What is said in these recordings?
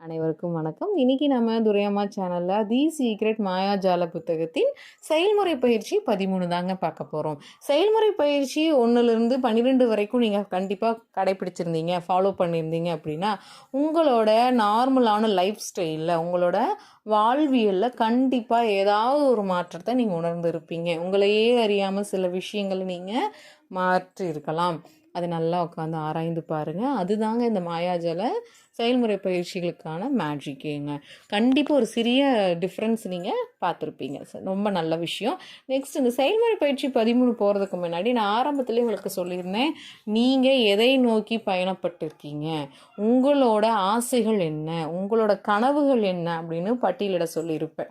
அனைவருக்கும் வணக்கம். இன்னைக்கு நம்ம துரையம்மா சேனலில் தி சீக்ரெட் மாயாஜால புத்தகத்தின் செயல்முறை பயிற்சி பதிமூணு தாங்க பார்க்க போகிறோம் செயல்முறை பயிற்சி ஒன்றுலேருந்து பன்னிரெண்டு வரைக்கும் நீங்கள் கண்டிப்பாக கடைப்பிடிச்சிருந்தீங்க ஃபாலோ பண்ணியிருந்தீங்க அப்படின்னா உங்களோட நார்மலான லைஃப் ஸ்டைலில் உங்களோட வாழ்வியலில் கண்டிப்பாக ஏதாவது ஒரு மாற்றத்தை நீங்கள் உணர்ந்திருப்பீங்க. உங்களையே அறியாமல் சில விஷயங்களை நீங்கள் மாற்றி இருக்கலாம் அது நல்லா உட்காந்து ஆராய்ந்து பாருங்கள் அதுதாங்க இந்த மாயாஜல செயல்முறை பயிற்சிகளுக்கான மேஜிக்குங்க கண்டிப்பாக ஒரு சிறிய டிஃப்ரென்ஸ் நீங்கள் பார்த்துருப்பீங்க. ச- ரொம்ப நல்ல விஷயம். நெக்ஸ்ட் இந்த செயல்முறை பயிற்சி பதிமூணு போகிறதுக்கு முன்னாடி நான் ஆரம்பத்துலேயே உங்களுக்கு சொல்லியிருந்தேன். நீங்கள் எதை நோக்கி பயணப்பட்டிருக்கீங்க? உங்களோட ஆசைகள் என்ன? உங்களோட கனவுகள் என்ன? அப்படின்னு பட்டியலிட சொல்லியிருப்பேன்.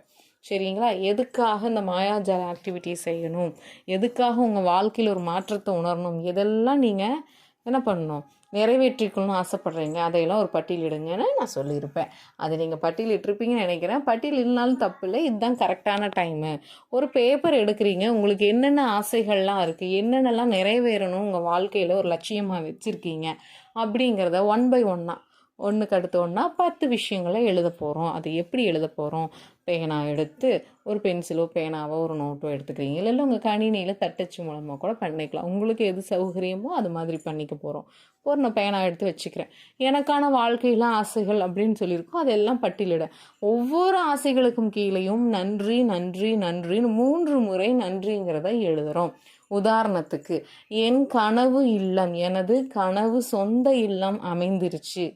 சரிங்களா? எதுக்காக இந்த மாயாஜால ஆக்டிவிட்டி செய்யணும்? எதுக்காக உங்கள் வாழ்க்கையில் ஒரு மாற்றத்தை உணரணும்? இதெல்லாம் நீங்கள் என்ன பண்ணணும்? நிறைவேற்றிக்கணும்னு ஆசைப்பட்றீங்க? அதையெல்லாம் ஒரு பட்டியலிடுங்கன்னு நான் சொல்லியிருப்பேன். அது நீங்கள் பட்டியலிட்டிருப்பீங்கன்னு நினைக்கிறேன். பட்டியல் இல்லைனாலும் தப்பு இல்லை இதுதான் கரெக்டான டைமு ஒரு பேப்பர் எடுக்கிறீங்க. உங்களுக்கு என்னென்ன ஆசைகள்லாம் இருக்குது என்னென்னலாம் நிறைவேறணும்? உங்கள் வாழ்க்கையில் ஒரு லட்சியமாக வச்சுருக்கீங்க? அப்படிங்கிறத ஒன் பை ஒன்னாக ஒன்றுக்கு அடுத்து ஒன்றா பத்து விஷயங்களை எழுத போகிறோம் அது எப்படி எழுத போகிறோம் பேனா எடுத்து ஒரு பென்சிலோ பேனாவோ ஒரு நோட்டோ எடுத்துக்கிறீங்க. இல்லை உங்கள் கணினியில் தட்டச்சு மூலமாக கூட பண்ணிக்கலாம். உங்களுக்கு எது சௌகரியமோ அது மாதிரி பண்ணிக்க போகிறோம் ஒரு நான் பேனா எடுத்து வச்சுக்கிறேன். எனக்கான வாழ்க்கையில் ஆசைகள் அப்படின்னு சொல்லியிருக்கோம் அதெல்லாம் பட்டியலிட. ஒவ்வொரு ஆசைகளுக்கும் கீழேயும் நன்றி நன்றி நன்றின்னு மூன்று முறை நன்றிங்கிறத எழுதுகிறோம் உதாரணத்துக்கு என் கனவு இல்லம் எனது கனவு சொந்த இல்லம் அமைந்திருச்சு.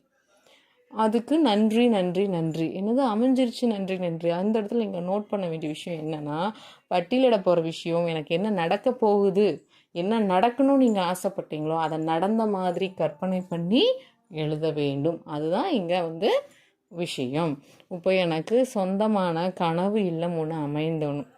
அதுக்கு நன்றி நன்றி நன்றி. என்னது? அமைஞ்சிருச்சு நன்றி நன்றி. அந்த இடத்துல நீங்கள் நோட் பண்ண வேண்டிய விஷயம் என்னென்னா பட்டியலிட போகிற விஷயம் எனக்கு என்ன நடக்க போகுது என்ன நடக்கணும்னு நீங்கள் ஆசைப்பட்டீங்களோ அதை நடந்த மாதிரி கற்பனை பண்ணி எழுத வேண்டும். அதுதான் இங்கே வந்து விஷயம். இப்போ எனக்கு சொந்தமான கனவு இல்லம் ஒன்று அமைந்தணும்.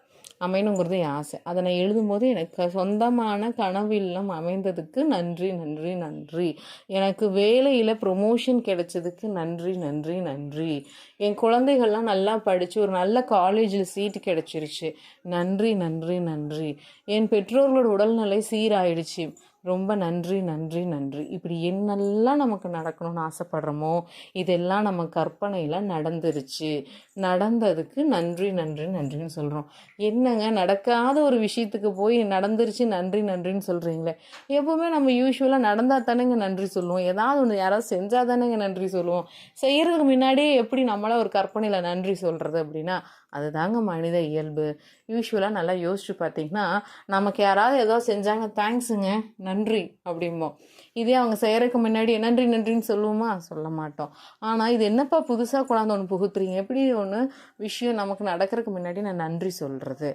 அமையணுங்கிறது என் ஆசை. அதை நான் எழுதும்போது எனக்கு சொந்தமான கனவு இல்லம் அமைந்ததுக்கு நன்றி நன்றி நன்றி. எனக்கு வேலையில் ப்ரொமோஷன் கிடைச்சதுக்கு நன்றி நன்றி நன்றி. என் குழந்தைகள்லாம் நல்லா படித்து ஒரு நல்ல காலேஜில் சீட்டு கிடைச்சிருச்சு. நன்றி நன்றி நன்றி. என் பெற்றோர்களோட உடல்நிலை சீராயிடுச்சு. ரொம்ப நன்றி நன்றி நன்றி. இப்படி என்னெல்லாம் நமக்கு நடக்கணும்னு ஆசைப்படுறோமோ இதெல்லாம் நம்ம கற்பனையில் நடந்துருச்சு. நடந்ததுக்கு நன்றி நன்றி நன்றின்னு சொல்கிறோம் என்னங்க நடக்காத ஒரு விஷயத்துக்கு போய் நடந்துருச்சு நன்றி நன்றின்னு சொல்கிறீங்களே எப்பவுமே நம்ம யூஸ்வலாக நடந்தால் தானேங்க நன்றி சொல்லுவோம். ஏதாவது ஒன்று யாராவது செஞ்சால் தானேங்க நன்றி சொல்லுவோம். செய்கிறதுக்கு முன்னாடியே எப்படி நம்மளாக ஒரு கற்பனையில் நன்றி சொல்கிறது அப்படின்னா அதுதாங்க மனித இயல்பு. யூஸ்வலாக நல்லா யோசிச்சு பார்த்தீங்கன்னா நமக்கு யாராவது ஏதோ செஞ்சாங்க தேங்க்ஸுங்க நன்றி அப்படிம்போம். இதே அவங்க செய்கிறதுக்கு முன்னாடி நன்றி நன்றின்னு சொல்லுவோமா? சொல்ல மாட்டோம். ஆனால் இது என்னப்பா புதுசாக கொண்டாந்து ஒன்று புகுத்துறீங்க? எப்படி ஒன்று விஷயம் நமக்கு நடக்கிறதுக்கு முன்னாடி நான் நன்றி சொல்கிறது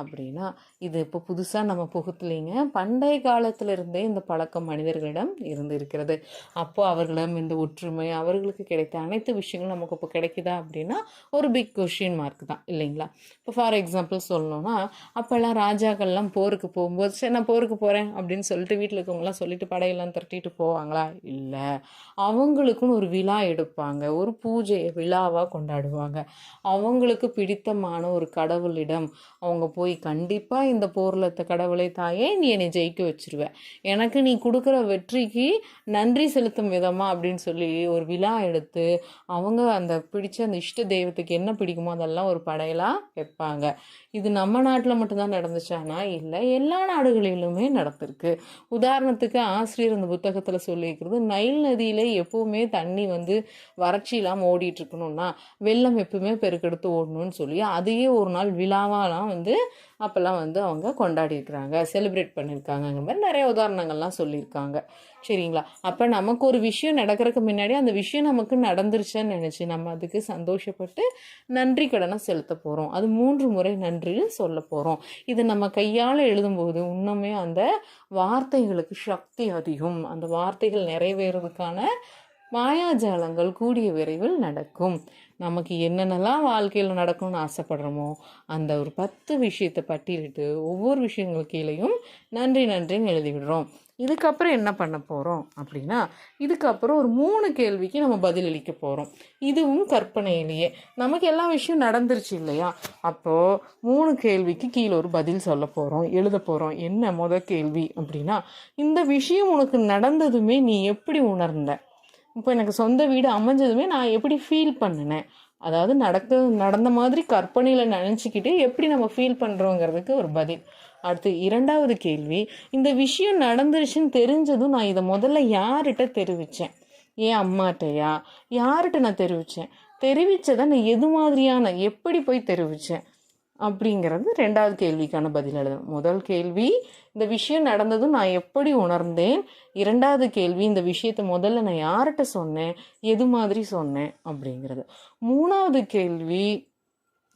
அப்படின்னா இது இப்போ புதுசாக நம்ம புகுத்தலைங்க. பண்டைய காலத்திலிருந்தே இந்த பழக்கம் மனிதர்களிடம் இருந்து இருக்கிறது அப்போது அவர்களிடம் இந்த ஒற்றுமை அவர்களுக்கு கிடைத்த அனைத்து விஷயங்களும் நமக்கு இப்போ கிடைக்குதா அப்படின்னா ஒரு பிக் கொஷின் மார்க் தான் இல்லைங்களா? இப்போ ஃபார் எக்ஸாம்பிள் சொல்லணும்னா அப்போல்லாம் ராஜாக்கள்லாம் போருக்கு போகும்போது சரி நான் போருக்கு போகிறேன் அப்படின்னு சொல்லிட்டு வீட்டில் இருக்கவங்களாம் சொல்லிட்டு படையெல்லாம் திரட்டிட்டு போவாங்களா? இல்லை. அவங்களுக்குன்னு ஒரு விழா எடுப்பாங்க. ஒரு பூஜையை விழாவாக கொண்டாடுவாங்க. அவங்களுக்கு பிடித்தமான ஒரு கடவுளிடம் அவங்க போய் போய் கண்டிப்பாக இந்த போரில் கடவுளை தாயே நீ என்னை ஜெயிக்க வச்சிருவ. எனக்கு நீ கொடுக்குற வெற்றிக்கு நன்றி செலுத்தும் விதமாக அப்படின்னு சொல்லி ஒரு விழா எடுத்து அவங்க அந்த பிடிச்ச அந்த இஷ்ட தெய்வத்துக்கு என்ன பிடிக்குமோ அதெல்லாம் ஒரு படையலாக வைப்பாங்க. இது நம்ம நாட்டில் மட்டும்தான் நடந்துச்சானா இல்லை எல்லா நாடுகளிலுமே நடந்திருக்கு. உதாரணத்துக்கு ஆசிரியர் அந்த புத்தகத்தில் சொல்லியிருக்கிறது நைல் நதியில் எப்போவுமே தண்ணி வந்து வறட்சி இல்லாமல் ஓடிட்டு இருக்கணும்னா வெள்ளம் எப்பவுமே பெருக்கெடுத்து ஓடணும்னு சொல்லி அதையே ஒரு நாள் விழாவாலாம் வந்து அப்போல்லாம் வந்து அவங்க கொண்டாடிருக்கிறாங்க செலிப்ரேட் பண்ணியிருக்காங்கங்கிற மாதிரி நிறைய உதாரணங்கள்லாம் சொல்லியிருக்காங்க. சரிங்களா? அப்போ நமக்கு ஒரு விஷயம் நடக்கிறதுக்கு முன்னாடி அந்த விஷயம் நமக்கு நடந்துருச்சுன்னு நினச்சி நம்ம அதுக்கு சந்தோஷப்பட்டு நன்றி கடனை செலுத்த போகிறோம் அது மூன்று முறை நன்றின்னு சொல்ல போகிறோம் இது நம்ம கையால் எழுதும்போது இன்னுமே அந்த வார்த்தைகளுக்கு சக்தி அதிகம். அந்த வார்த்தைகள் நிறைவேறதுக்கான மாயாஜாலங்கள் கூடிய விரைவில் நடக்கும். நமக்கு என்னென்னலாம் வாழ்க்கையில் நடக்கணும்னு ஆசைப்படுறோமோ அந்த ஒரு பத்து விஷயத்தை பட்டியலிட்டு ஒவ்வொரு விஷயங்கள் கீழேயும் நன்றி நன்றின்னு எழுதி விடுறோம் இதுக்கப்புறம் என்ன பண்ண போகிறோம் அப்படின்னா இதுக்கப்புறம் ஒரு மூணு கேள்விக்கு நம்ம பதிலளிக்க போகிறோம் இதுவும் கற்பனையிலேயே. நமக்கு எல்லா விஷயம் நடந்துருச்சு இல்லையா? அப்போது மூணு கேள்விக்கு கீழே ஒரு பதில் சொல்ல போகிறோம் எழுத போகிறோம் என்ன முத கேள்வி அப்படின்னா இந்த விஷயம் உனக்கு நடந்ததுமே நீ எப்படி உணர்ந்த? இப்போ எனக்கு சொந்த வீடு அமைஞ்சதுமே நான் எப்படி ஃபீல் பண்ணினேன்? அதாவது நடக்க நடந்த மாதிரி கற்பனையில் நினச்சிக்கிட்டு எப்படி நம்ம ஃபீல் பண்ணுறோங்கிறதுக்கு ஒரு பதில். அடுத்து இரண்டாவது கேள்வி இந்த விஷயம் நடந்துருச்சுன்னு தெரிஞ்சதும் நான் இதை முதல்ல யார்கிட்ட தெரிவித்தேன் ஏன் அம்மாட்டையா யார்கிட்ட நான் தெரிவித்தேன் தெரிவித்ததை நான் எது மாதிரியான எப்படி போய் தெரிவித்தேன் அப்படிங்கிறது ரெண்டாவது கேள்விக்கான பதில் எழுதணும் முதல் கேள்வி இந்த விஷயம் நடந்ததும் நான் எப்படி உணர்ந்தேன்? இரண்டாவது கேள்வி இந்த விஷயத்தை முதல்ல நான் யார்கிட்ட சொன்னேன்? எது மாதிரி சொன்னேன்? அப்படிங்கிறது. மூணாவது கேள்வி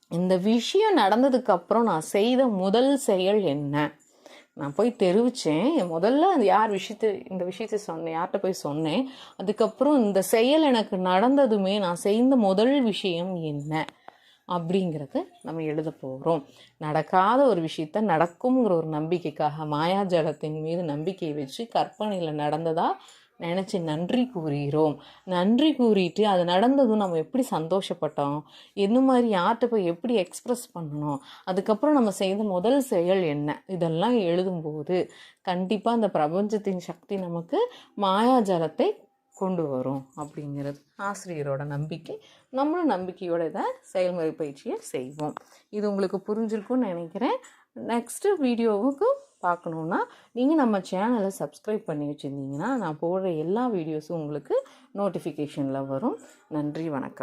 இந்த விஷயம் நடந்ததுக்கப்புறம் நான் செய்த முதல் செயல் என்ன? நான் போய் தெரிவித்தேன் முதல்ல அது யார் விஷயத்து இந்த விஷயத்த சொன்னேன் யார்கிட்ட போய் சொன்னேன்? அதுக்கப்புறம் இந்த செயல் எனக்கு நடந்ததுமே நான் செய்த முதல் விஷயம் என்ன? அப்படிங்கிறத நம்ம எழுத போகிறோம் நடக்காத ஒரு விஷயத்த நடக்குங்கிற ஒரு நம்பிக்கைக்காக மாயாஜாலத்தின் மீது நம்பிக்கையை வச்சு கற்பனையில் நடந்ததாக நினச்சி நன்றி கூறுகிறோம். நன்றி கூறிட்டு அது நடந்ததும் நம்ம எப்படி சந்தோஷப்பட்டோம்? எந்த மாதிரி யார்கிட்ட போய் எப்படி எக்ஸ்ப்ரெஸ் பண்ணணும்? அதுக்கப்புறம் நம்ம செய்த முதல் செயல் என்ன? இதெல்லாம் எழுதும்போது கண்டிப்பாக அந்த பிரபஞ்சத்தின் சக்தி நமக்கு மாயாஜலத்தை கொண்டு வரும் அப்படிங்கிறது ஆசிரியரோட நம்பிக்கை. நம்மளும் நம்பிக்கையோட இதை செயல்முறை பயிற்சியை செய்வோம். இது உங்களுக்கு புரிஞ்சிருக்கும்னு நினைக்கிறேன். நெக்ஸ்ட்டு வீடியோவுக்கு பார்க்கணுன்னா நீங்கள் நம்ம சேனலை சப்ஸ்கிரைப் பண்ணி வச்சுருந்தீங்கன்னா நான் போடுற எல்லா வீடியோஸும் உங்களுக்கு நோட்டிஃபிகேஷனில் வரும். நன்றி வணக்கம்.